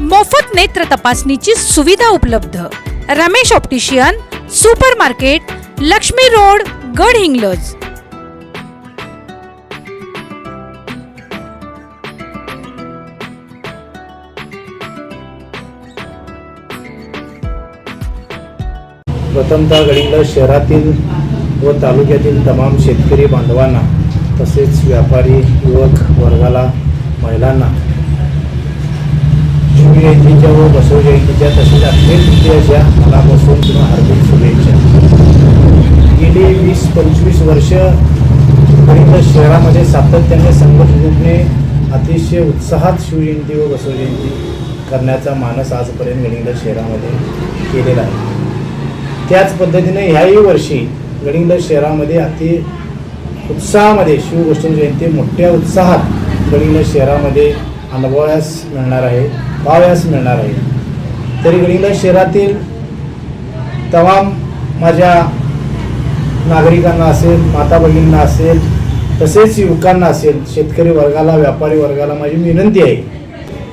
मोफत नेत्र तपासणीची सुविधा उपलब्ध. Ramesh optician super market Lakshmi road Gadhinglaj प्रथमतः गडिंगलज शहरातील व तालुक्यातील तमाम शेतकरी बांधवांना तसेच व्यापारी युवक वर्गाला महिलांना शिवजयंतीच्या व बसव जयंतीच्या तसेच अक्षय तृतीयाच्या मनापासून किंवा हार्दिक शुभेच्छा. गेली वीस पंचवीस वर्ष गडिंग्लज शहरामध्ये सातत्याने संघटनेने अतिशय उत्साहात शिवजयंती व बसवजयंती करण्याचा मानस आजपर्यंत गडिंग्लज शहरामध्ये केलेला आहे. त्याच पद्धतीने ह्याही वर्षी गडिंग्लज शहरामध्ये अति उत्साहामध्ये शिवगोष्ठी जयंती मोठ्या उत्साहात गडिंग्लज शहरामध्ये अनुभवास मिळणार आहे. पाहावयास मिळणार आहे. तरी गडिंग्लज शहरातील तमाम माझ्या नागरिकांना असेल माता भगिनींना असेल तसेच युवकांना असेल शेतकरी वर्गाला व्यापारी वर्गाला माझी विनंती आहे.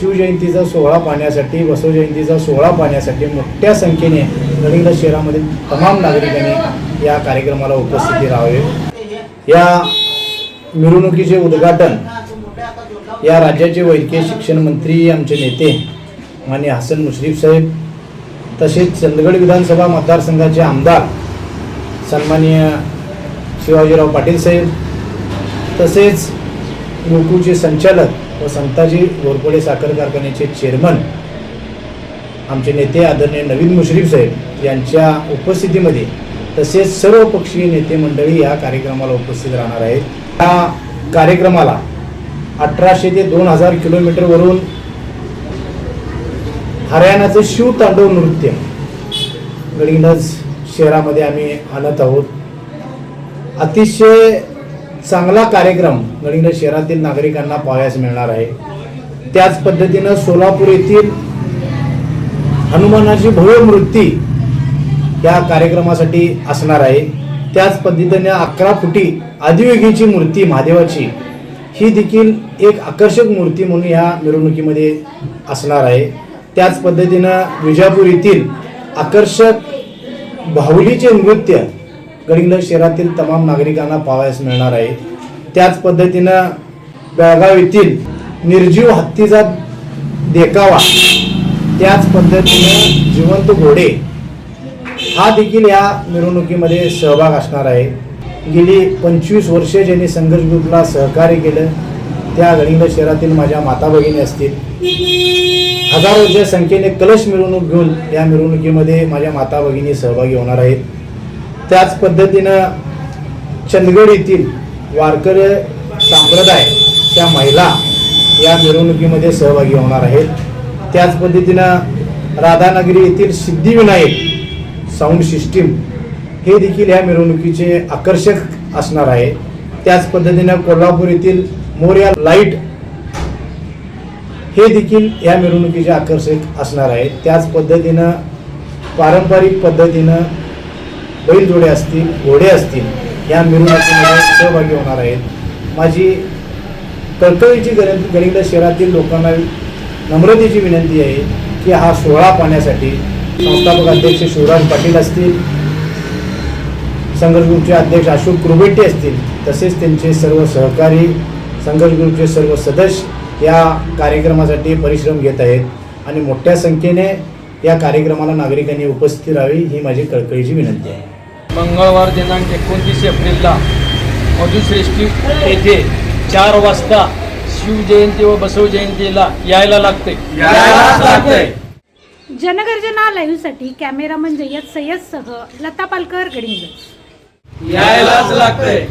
शिवजयंतीचा सोहळा पाहण्यासाठी बसवजयंतीचा सोहळा पाहण्यासाठी मोठ्या संख्येने गडिंग्लज शहरामधील तमाम नागरिकांनी या कार्यक्रमाला उपस्थिती राहावे. या मिरवणुकीचे उद्घाटन या राज्याचे वैद्यकीय शिक्षण मंत्री आमचे नेते मान्य हसन मुश्रीफ साहेब तसेच चंदगड विधानसभा मतदारसंघाचे आमदार सन्माननीय शिवाजीराव पाटील साहेब तसेच गोकुळचे संचालक व संताजी घोरपडे साखर कारखान्याचे चेअरमन आमचे नेते आदरणीय नवीन मुश्रीफ साहेब यांच्या उपस्थितीमध्ये तसेच सर्व पक्षीय नेते मंडळी या कार्यक्रमाला उपस्थित राहणार आहेत. या कार्यक्रमाला अठराशे ते दोन हजार किलोमीटरवरून हरियाणाचं शिवतांडव नृत्य. गडिंगज शहरामध्ये आम्ही आणत आहोत. अतिशय चांगला कार्यक्रम गडिंगज शहरातील नागरिकांना पाहायस मिळणार आहे. त्याच पद्धतीनं सोलापूर येथील हनुमानाची भव्य मूर्ती या कार्यक्रमासाठी असणार आहे. त्याच पद्धतीने अकरा फुटी आदिवेगीची मूर्ती महादेवाची ही देखील एक आकर्षक मूर्ती म्हणून ह्या मिरवणुकीमध्ये असणार आहे. त्याच पद्धतीनं विजापूर येथील आकर्षक बाहुलीचे नृत्य गडिंग्लज शहरातील तमाम नागरिकांना पाहावयास मिळणार आहे. त्याच पद्धतीनं बेळगाव येथील निर्जीव हत्तीचा देखावा त्याच पद्धतीनं जिवंत घोडे हा देखील या मिरवणुकीमध्ये सहभाग असणार आहे. गेली पंचवीस वर्ष ज्यांनी संघर्ष ग्रुपला सहकार्य केलं त्या गडिंग शहरातील माझ्या माता भगिनी असतील. हजारोच्या संख्येने कलश मिरवणूक घेऊन या मिरवणुकीमध्ये माझ्या माता भगिनी सहभागी होणार आहेत. त्याच पद्धतीनं चंदगड येथील वारकरी संप्रदाय त्या महिला या मिरवणुकीमध्ये सहभागी होणार आहेत. त्याच पद्धतीनं राधानगरी येथील सिद्धिविनायक साऊंड सिस्टीम हे देखील या मिरवणुकीचे आकर्षक असणार आहे. त्याच पद्धतीनं कोल्हापूर येथील मोर्या लाइट हे देखील या मिरवणुकीचे आकर्षक असणार आहे. त्याच पद्धतीनं पारंपरिक पद्धतीनं बैलजोडे असतील घोडे असतील या मिरवणुकीमध्ये सहभागी होणार आहेत. माझी कळकळीची गण गणित शहरातील लोकांना नम्रतेची विनंती आहे की हा सोहळा पाहण्यासाठी संस्थापक अध्यक्ष शिवराज पाटील असतील संघर्ष ग्रुपचे अध्यक्ष अशोक कुरबेट्टे असतील तसेच त्यांचे सर्व सहकारी संघर्ष ग्रुपचे सर्व सदस्य या कार्यक्रमासाठी परिश्रम घेत आहेत आणि मोठ्या संख्येने या कार्यक्रमाला नागरिकांनी उपस्थित राहावी ही माझी कळकळीची विनंती आहे. मंगळवार दिनांक एकोणतीस एप्रिलला मधुश्रेष्ठी येथे चार वाजता शिवजयंती व बसव जयंतीला यायला लागते. जनगर्जना लाईव्हसाठी कॅमेरामन जय्यद सय्यदसह लता पालकर गडिंग्लज यायलाच लागतंय.